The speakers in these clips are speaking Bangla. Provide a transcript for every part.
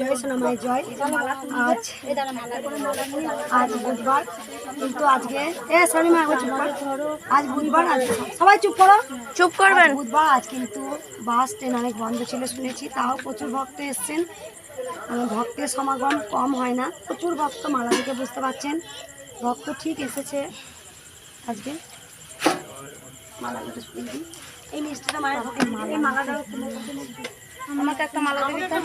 জয় সোনামায়ের জয়। আজ আজ বুধবার। কিন্তু আজকে এ সোনামা আজ বুধবার আজ সবাই চুপ করো। চুপ করবেন? বুধবার আজ কিন্তু বাস ট্রেন অনেক বন্ধ ছিল শুনেছি। তাও প্রচুর ভক্ত এসছেন। ভক্তের সমাগম কম হয় না। প্রচুর ভক্ত মালা দিকে বুঝতে পারছেন। ভক্ত ঠিক এসেছে। আজকে মালা দিই। এই মিষ্টিটা মায়ের হাতে এই মালাটা আমাকে একটা মালা দেবে তো?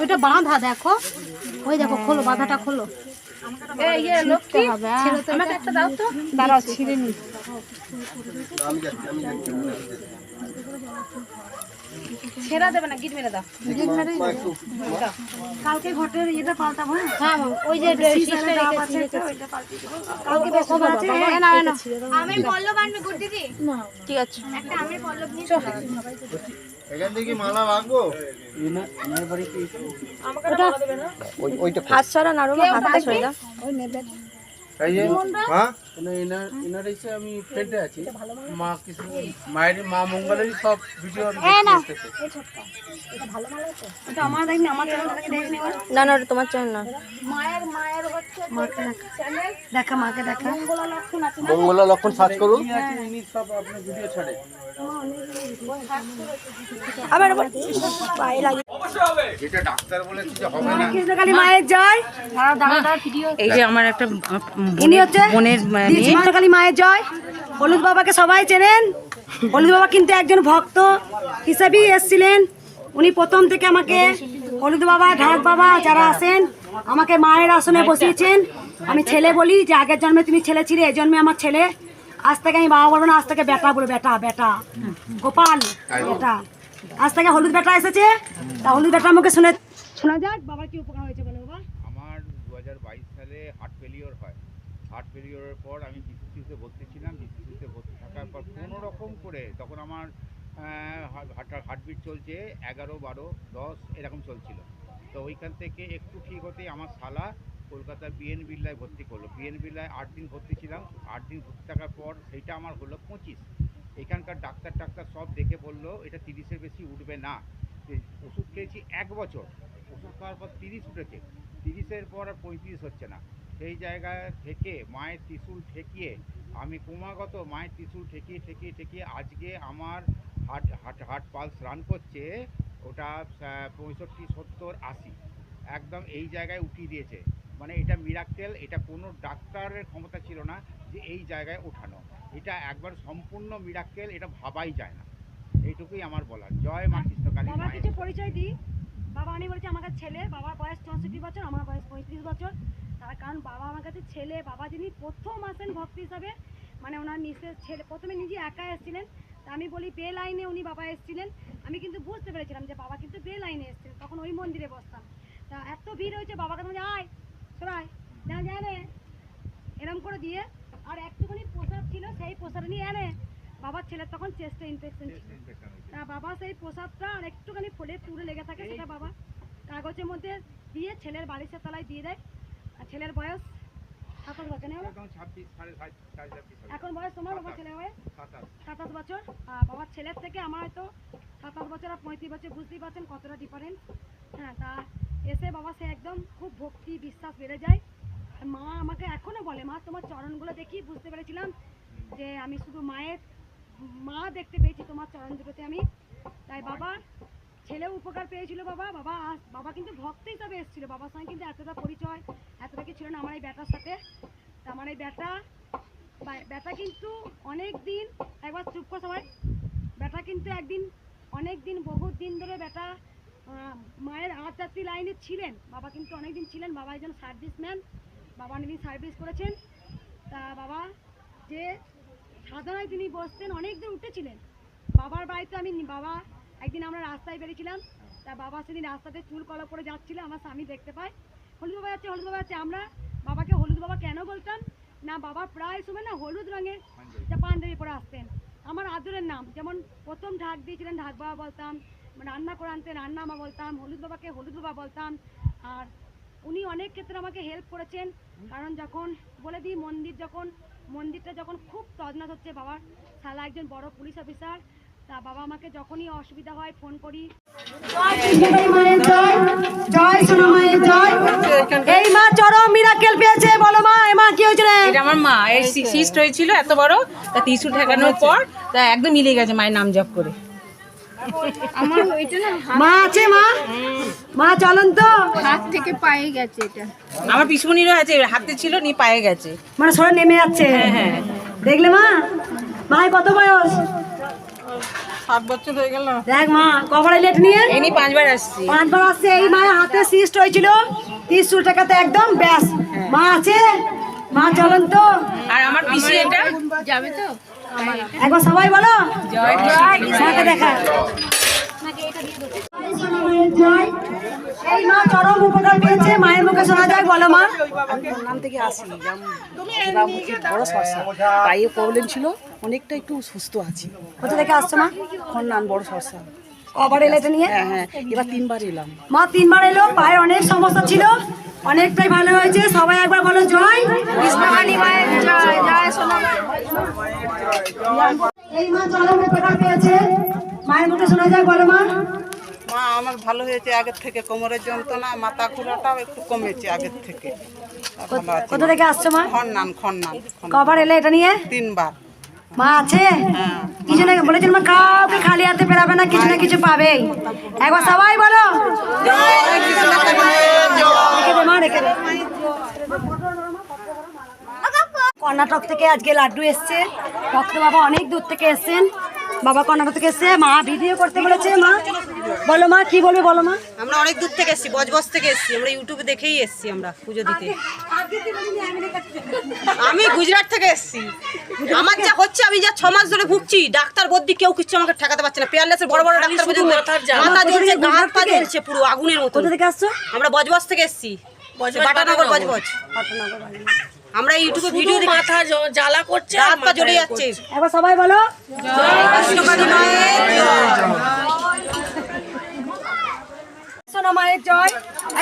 ওইটা বাঁধা দেখো। ওই দেখো খোলো বাঁধাটা খোলো। এই ইয়ে লক্ষ্মী? হবে। আমাকে একটা দাও তো। দাঁড়াও ছিঁড়ে নি। ছেঁড়া দেবে না গিট মেরে দাও। কালকে ঘটের এটা পাল্টাবো হ্যাঁ? হ্যাঁ ওই যে ওইটা। কালকে বৃহস্পতিবার আছে, এ না, না। আমের পল্লব আনবে গুড দিদি। ঠিক আছে। একটা আমের পল্লব নিয়ে এখান থেকে মালা রাখব হাত সরা নাড়ু হাতটা সরে দাও। এই যে হ্যাঁ এনার এনার এসে আমি ফ্রেন্ডে আছি। মা কিছু মায়ের মা মঙ্গলেরই সব ভিডিও ওটা আমার দেখিনি আমার চ্যানেল থেকে দেখিনি এবার। না না ওটা তোমার চ্যানেল না। মাকে দেখা। দেখা মাকে দেখা। মঙ্গলা লক্ষণ সার্চ করুন। ইনি সব আপনার ভিডিও ছাড়ে। আবার আবার। পায়ে লাগে যেটা ডাক্তার বলেছে যে হবে না। মায়ের জয়। এই যে আমার একটা ইনি হচ্ছে বোনের কৃষ্ণকালী মায়ের জয়। হলুদ বাবাকে সবাই চেনেন। হলুদ বাবা কিন্তু একজন ভক্ত হিসাবেই এসেছিলেন। উনি প্রথম থেকে আমাকে হলুদ বাবা ঢাক বাবা যারা আছেন আমাকে মায়ের আসনে বসিয়েছেন। আমি ছেলে বলি যে আগের জন্মে তুমি ছেলে ছিলে এই জন্মে আমার ছেলে। আজ থেকে আমি বাবা বলব না আজ থেকে বেটা বলব বেটা বেটা। গোপাল বেটা। আজ থেকে হলুদ বেটা এসেছে। তা হলুদ বেটা আমাকে শুনে শোনা যাক বাবার কি উপকার হয়েছে বলো বাবা আমার দু সালে হার্ট ফেলিওর হয় ফেলিওরের পর আমি বিসিসিতে ভর্তি ছিলাম বিসিসিতে ভর্তি থাকার পর কোনো রকম করে তখন আমার হার্টবিট চলছে, এগারো, বারো, দশ, এরকম চলছিল। তো ওইখান থেকে একটু ঠিক হতেই আমার শালা কলকাতা বিএন বিল্লায় ভর্তি করল। বিএন বিল্লায় আট দিন ভর্তি ছিলাম। আট দিন ভর্তি থাকার পর সেইটা আমার হলো পঁচিশ। এখানকার ডাক্তার টাক্তার সব দেখে বলল, এটা তিরিশের বেশি উঠবে না। ওষুধ খেয়েছি এক বছর। ওষুধ খাওয়ার পর তিরিশ উঠেছে। তিরিশের পর আর পঁয়ত্রিশ হচ্ছে না। সেই জায়গা থেকে মায়ের ত্রিশুল ঠেকিয়ে, আমি ক্রমাগত মায়ের ত্রিশুল ঠেকিয়ে ঠেকিয়ে ঠেকিয়ে আজকে আমার heart heart heart pulse run করছে, ওটা পঁয়ষট্টি, সত্তর, আশি। একদম এই জায়গায় উঠিয়ে দিয়েছে। মানে এটা মিরাক্কেল এটা কোনো ডাক্তারের ক্ষমতা ছিল না যে এই জায়গায় ওঠানো। এটা একবার সম্পূর্ণ মিরাক্কেল এটা ভাবাই যায় না। এইটুকুই আমার বলার। জয় মা কৃষ্ণকালী বাবার মায়ের কিছু পরিচয় দিই বাবা আমি বলছি আমার কাছে ছেলে বাবার বয়স চৌষট্টি বছর আমার বয়স পঁয়ত্রিশ বছর। তার কারণ বাবা আমার কাছে ছেলে বাবা যিনি প্রথম আসেন ভক্ত হিসাবে মানে ওনার নিচে ছেলে প্রথমে নিজে একা এসেছিলেন। তা আমি বলি বে লাইনে উনি বাবা এসেছিলেন। আমি কিন্তু বুঝতে পেরেছিলাম যে বাবা কিন্তু বে লাইনে এসেছিলেন। তখন ওই মন্দিরে বসতাম। তা এত ভিড় হয়েছে বাবাকে তুমি আয় সবাই যা যায় রে এরম করে দিয়ে আর একটুখানি প্রসাদ ছিল সেই প্রসাদ নিয়ে এনে বাবার ছেলের তখন চেস্টে ইনফেকশন ছিল। তা বাবা সেই প্রসাদটা আর একটুখানি ফোলে তুলে লেগে থাকে সেটা বাবা কাগজের মধ্যে দিয়ে ছেলের বালিশের তলায় দিয়ে দেয়। আর ছেলের বয়স সাতাশ বছর। এখন বয়স তোমার বাবার ছেলে হয়ে সাতাশ। বছর। আর বাবার ছেলের থেকে আমার হয়তো সাতাশ বছর আর পঁয়ত্রিশ বছর বুঝতেই পারছেন কতটা ডিফারেন্স হ্যাঁ তা এসে বাবা সে একদম খুব ভক্তি বিশ্বাস বেড়ে যায়। মা আমাকে এখনও বলে মা তোমার চরণগুলো দেখি বুঝতে পেরেছিলাম যে আমি শুধু মায়ের মা দেখতে পেয়েছি তোমার চরণ দুটোতে আমি। তাই বাবা ছেলেও উপকার পেয়েছিল বাবা বাবা বাবা কিন্তু ভক্ত হিসাবে এসেছিল। বাবার সঙ্গে কিন্তু এতটা পরিচয়, এতটা কি ছিল না আমার এই ব্যাটার সাথে। আমার এই ব্যাটা ব্যাটা কিন্তু অনেক দিন একবার চুপ করে সবাই, ব্যাটা কিন্তু একদিন অনেক দিন বহু দিন ধরে ব্যাটা মায়ের আধ্যাত্মিক লাইনে ছিলেন। বাবা কিন্তু অনেক দিন ছিলেন, বাবা একজন সার্ভিসম্যান, বাবা অনেকদিন সার্ভিস করেছেন। তা বাবা, যে সাধনায় তিনি বসতেন অনেক দিন উঠেছিলেন। বাবার বাড়িতে আমি, বাবা একদিন আমরা রাস্তায় বেরিয়েছিলাম তা বাবা সেদিন রাস্তাতে চুল কলা করে যাচ্ছিল আমার স্বামী দেখতে পায়। হলুদ বাবা যাচ্ছে হলুদ বাবা যাচ্ছে। আমরা বাবাকে হলুদ বাবা কেন বলতাম? না বাবা প্রায় সময় না হলুদ রঙের যে পাঞ্জাবি পরে আসতেন। আমার আদরের নাম যেমন প্রথম ঢাক দিয়েছিলেন ঢাক বাবা বলতাম রান্না করে আনতে রান্না মা বলতাম হলুদ বাবাকে হলুদ বাবা বলতাম। আর উনি অনেক ক্ষেত্রে আমাকে হেল্প করেছেন কারণ যখন বলে দিই মন্দির যখন মন্দিরটা যখন খুব তজনাত হচ্ছে বাবার শালা একজন বড় পুলিশ অফিসার তা বাবা আমাকে যখনই অসুবিধা হয় ফোন করি। জয় সোনা মায়ের জয় এই মা চরম মিরাকেল পেয়েছে বলো মা এ মা কি হয়েছে রে? এটা আমার মা এর সিস্ট হয়েছিল এত বড় তা ঠেকানোর পর তা একদম মিলে গেছে মায়ের নাম জপ করে। মা আছে মা? মা চলন তো। আমার পিসমনিরও আছে হাতে ছিল নি পায়ে গেছে। মানে সরে নেমে যাচ্ছে। দেখলে মা? মায়ের কত বয়স? সাত বছর হয়ে গেল। দেখ মা কবার লেট নিয়ে? এই পাঁচবার আসছি। পাঁচবার আসছে এই মায়ের হাতে সিস্ট হয়েছিল। তিরিশ টাকাতে একদম ব্যাস। মা আছে? মা চলন তো আর আমার পিসি এটা? একবার সবাই বলো। মাকে দেখা। এই মা চরম উপকার পেয়েছে মায়ের মুখে শোনা যায় বলো মা। নাম থেকে আসি বড় পায়ে প্রবলেম ছিল। অনেকটা একটু সুস্থ আছি। কোথা থেকে আসছো মা? খন্নান বড় সমস্যা কবার এলে এটা নিয়ে? হ্যাঁ হ্যাঁ এবার তিনবার এলাম। মা তিনবার এলো? পায়ে অনেক সমস্যা ছিল। অনেকটাই ভালো হয়েছে। সবাই একবার বলো জয়। কৃষ্ণকালী মায়ের জয় জয় সোনা এই মা পেয়েছে। মায়ের মুখে শোনা যায় বলো মা। মা আমার ভালো হয়েছে আগের থেকে। কোমরের যন্ত্রণা মাথা ঘোরাটাও একটু কমেছে আগের থেকে। কোথা থেকে আসছো মা? খন্নান খন্নান। কবার এলে এটা নিয়ে? তিনবার। মা আছে? কিছু না বলেছেন মা, কাউকে খালি হাতে পেরাবে না, কিছু না কিছু পাবেই। একবার সবাই বলো। কর্ণাটক থেকে আজকে লাড্ডু এসছে। ভক্ত বাবা অনেক দূর থেকে এসছেন। বাবা কর্ণাটক থেকে এসছে, মা ভিডিও করতে বলেছে, মা। বলো মা কি বলবে বলো মা আমরা অনেক দূর থেকে এসেছি বজবজ থেকে এসেছি আমরা ইউটিউবে দেখেই এসেছি আমরা পুজো দিতে আমি গুজরাট থেকে এসেছি আমার যা হচ্ছে আমি যা ছ মাস ধরে ভুগছি ডাক্তার বদ্যি কেউ কিছু আমাকে ঠেকাতে পারছে না পেয়ারলেসের বড় বড় ডাক্তার পর্যন্ত মাথা জ্বলছে গা হাত পা জ্বলছে পুরো আগুনের মতো কোথা থেকে আসছো আমরা বজবজ থেকে এসেছি বাটানগর বজবজ আমরা ইউটিউবে ভিডিও দেখি মাথা জ্বালা করছে হাত পা জ্বলে যাচ্ছে একবার সবাই বলো কৃষ্ণকালী মায়ের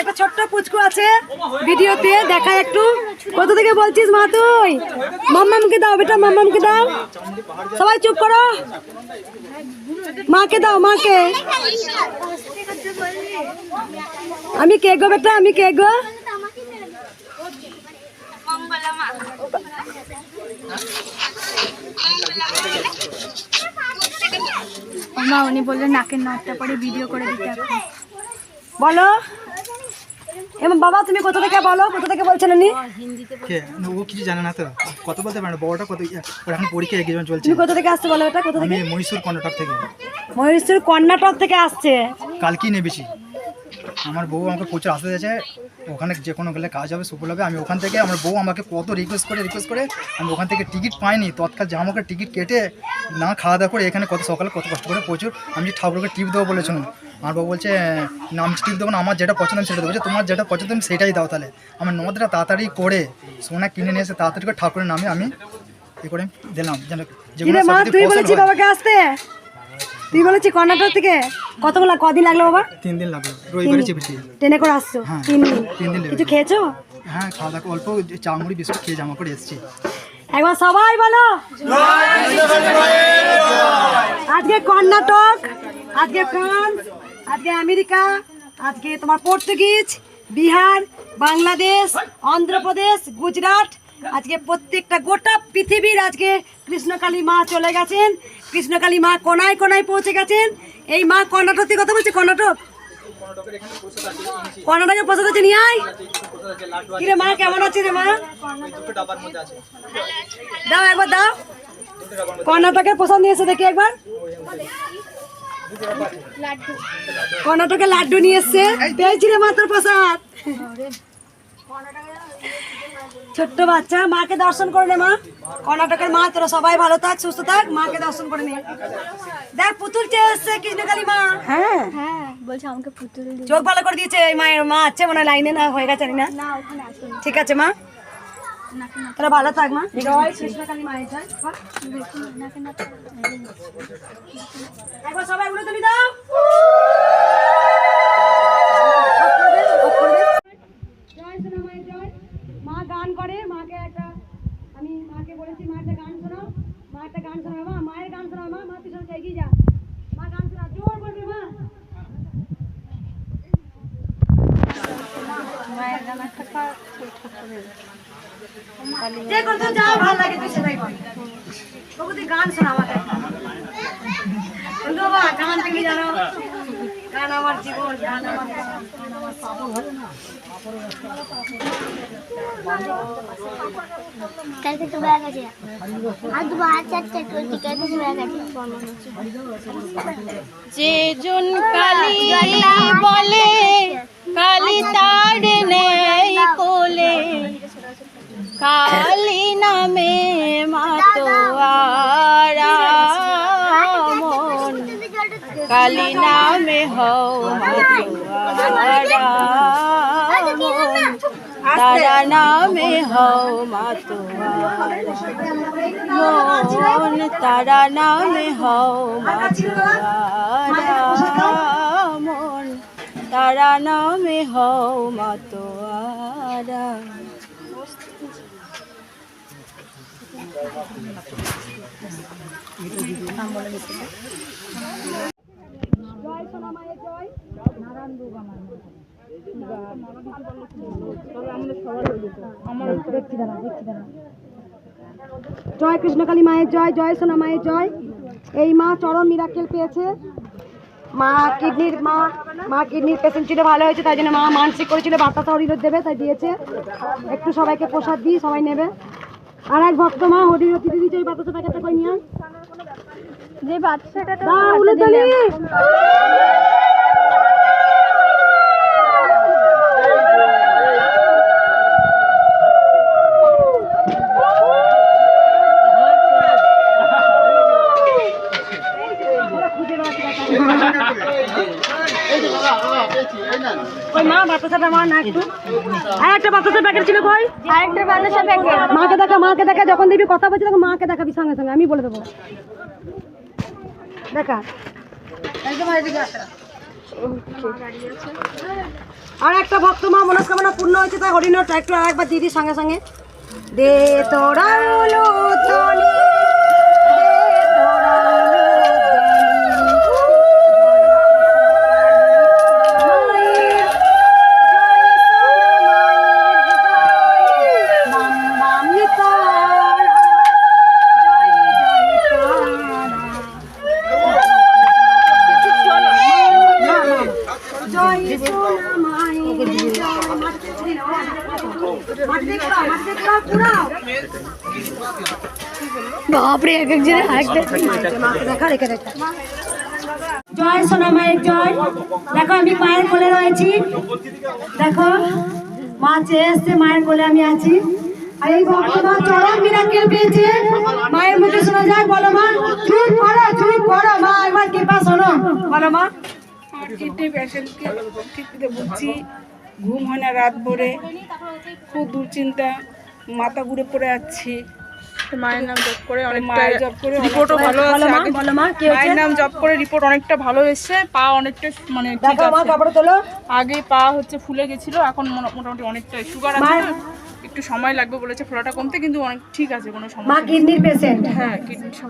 একটা ছোট্ট আছে ভিডিওতে, দেখা একটু। থেকে বলছিস মা তুই? মাম্মামকে দাও বেটা দাও। সবাই চুপ করো। দাও আমি কে গো বেটা? আমি কে গো? মা, উনি বললেন নাকের নটটা পরে ভিডিও করে দিতে এখন বলো। এমন বাবা তুমি কোথা থেকে বলো? কোথা থেকে বলছেন উনি ও কিছু জানে না তো। কত বলতে পারে না বড়টা কত এখন পরীক্ষা এক্সাম চলছে। তুমি কোথা থেকে আসছে বলো এটা কোথা থেকে? মহীশূর কর্ণাটক থেকে। মহীশূর কর্ণাটক থেকে আসছে। কালকেই নেবেছি আমার বউ আমাকে প্রচুর আসতে দিয়েছে ওখানে যে কোনো গেলে কাজ হবে সফল হবে আমি ওখান থেকে আমার বউ আমাকে কত রিকোয়েস্ট করে রিকোয়েস্ট করে আমি ওখান থেকে টিকিট পাইনি। তৎকাল যে আমাকে টিকিট কেটে না খাওয়া দাওয়া করে এখানে কত সকালে কত কষ্ট করে প্রচুর আমি যে ঠাকুরকে টিপ দেবো বলেছিলাম আমার বউ বলছে নাম টিপ দেবো না আমার যেটা পছন্দ আমি সেটা দেবো। তোমার যেটা পছন্দ তুমি সেটাই দাও তাহলে। আমার নদটা তাড়াতাড়ি করে সোনা কিনে নিয়ে এসে তাড়াতাড়ি করে ঠাকুরের নামে আমি এ করে দিলাম যেন হয়। বাবাকে আসতে? তুই বলেছি কর্ণাটক থেকে? কতগুলো কদিন লাগল বাবা? তিন দিন লাগল। রবিবারে চেপেছি ট্রেনে করে আসছো? হ্যাঁ। তিন দিন? তিন দিন কিছু খেয়েছো? হ্যাঁ খাওয়া দাওয়া অল্প চা মুড়ি বিস্কুট খেয়ে জামা করে এসেছি। একবার সবাই বলো। আজকে কর্ণাটক আজকে ফ্রান্স আজকে আমেরিকা আজকে তোমার পর্তুগিজ বিহার বাংলাদেশ অন্ধ্রপ্রদেশ গুজরাট। আজকে প্রত্যেকটা গোটা পৃথিবীর আজকে কৃষ্ণকালী মা চলে গেছেন। কৃষ্ণকালী মা কোনায় কোনায় পৌঁছে গেছেন। এই মা কর্ণাটক থেকে কথা বলছে? কর্ণাটক? কর্ণাটকে প্রসাদ আছে, নিয়ে আয়। কিরে মা, কেমন আছে রে মা? দাও একবার দাও। কর্ণাটকের প্রসাদ নিয়ে এসে দেখি একবার। কর্ণাটকের লাড্ডু নিয়ে এসছে। পেয়েছি রে মাত্র প্রসাদ। ছোট্ট বাচ্চা মাকে দর্শন করে নে মা। কর্ণাটকের মা তোরা সবাই ভালো থাক সুস্থ থাক মাকে দর্শন করে নে। দেখ পুতুল চেয়ে এসছে কৃষ্ণকালী মা। হ্যাঁ। হ্যাঁ বলছে আমাকে পুতুল চোখ ভালো করে দিয়েছে এই মায়ের মা আছে মনে হয় লাইনে না হয়ে গেছে না। না ওখানে আসুন ঠিক আছে মা। তোরা ভালো থাক মা। জয় কৃষ্ণকালী মায়ের জয়। মা, নাকে নটটা একবার সবাই উড়ে তুলি দাও। জয় সোনা মায়ের মা গান করে, মাকে একটা, আমি মাকে বলেছি, মা, একটা গান শোনাও, মা, একটা গান শোনাও, মা, মায়ের গান শোনাও, মা মা পিছনে এগিয়ে যা, মা, গান শোনা জোর করবে মা। মায়ের গান শোনা গান জানো গান আমার জীবন গান আমার গান আমার সাধন। কালকে তো ব্যাগ আছে আর দু চারটে টোয়েন্টি কালকে তো ব্যাগ আছে যে জন কালী বলে কালী তার নেই কোলে। কালী নামে মাতোয়ারা কালী নামে তারা নামে হও মাতোয়ারা মন তারা নামে হও মাতোয়ারা মন তারা নামে হও মাতোয়ারা জয় সোনা মায়ের জয়। নারায়ণ দুর্গা জয়। কৃষ্ণকালী মায়ের জয় জয় সোনা মায়ের জয়। এই মা চরম মিরাকেল পেয়েছে। মা কিডনির মা মা কিডনির পেশেন্ট ছিল ভালো হয়েছে তাই জন্য মা মানসিক করেছিল বাতাসা হরিরোদ দেবে তাই দিয়েছে। একটু সবাইকে প্রসাদ দিই সবাই নেবে। আর এক ভক্ত মা হরিরতি দিদি ওই বাতাসা প্যাকেটটা করে নিয়ে। যে বাচ্চাটা দাও, উলুধ্বনি। ওই মা বাতাসাটা মা না একটু। আর একটা বাতাসা প্যাকেট ছিল কই? আরেকটা বাতাসা প্যাকেট। মাকে দেখা মাকে দেখা যখন দেখবি কথা বলছি তখন মাকে দেখাবি সঙ্গে সঙ্গে আমি বলে দেবো। দেখা। আর একটা ভক্ত মা মনস্কামনা পূর্ণ হয়েছে, তাই হরিণটা একটু আর একবার দিদি সঙ্গে সঙ্গে। দে তোরা উলুধ্বনি, দে তোরা উলুধ্বনি। মায়ের বাম বাম তারা জয় জয় তারা জয় সোনা মায়ের জয় মাটিতে ছুরি নাও, মাটিতে কুড়াও, মাটিতে কুড়াও, কুড়াও। বাপরে এক একজনের দেখা। জয় সোনা মায়ের জয়। দেখো আমি মায়ের কোলে রয়েছি। দেখো মা চেয়ে এসছে মায়ের কোলে আমি আছি। আর এই ভক্ত মা চরম মিরাকেল পেয়েছে। মায়ের মুখে শোনা যায় বলো মা চুপ করো চুপ করো মা একবার কৃপা শোনো। বলো মা। কিডনি পেশেন্টকে কিডনিতে ভুগছি ঘুম হয় না রাত ভরে। খুব দুশ্চিন্তা মাথা ঘুরে পড়ে যাচ্ছি। মায়ের নাম জপ করে অনেকটা জব করে রিপোর্টও ভালো আছে মা আগে বলো মা কি মায়ের নাম জপ করে রিপোর্ট অনেকটা ভালো এসেছে পা অনেকটা মানে ঠিক আছে। আগে পা হচ্ছে ফুলে গেছিল এখন মোটামুটি অনেকটা সুগার আছে একটু সময় লাগবে বলেছে ফোলাটা কমতে কিন্তু অনেক ঠিক আছে কোনো মা সমস্যা। কিডনির পেশেন্ট হ্যাঁ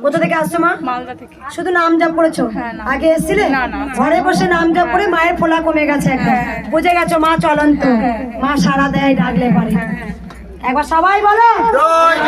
কোথা থেকে আসছো মা? মালদা থেকে। শুধু নাম জপ করেছ? হ্যাঁ, আগে এসেছিলে? না, না। ঘরে বসে নাম জপ করে মায়ের ফোলা কমে গেছে একদম বুঝে গেছো মা চলন্ত। মা সারা দেয় ডাকলে পারে। একবার সবাই বলো। জয়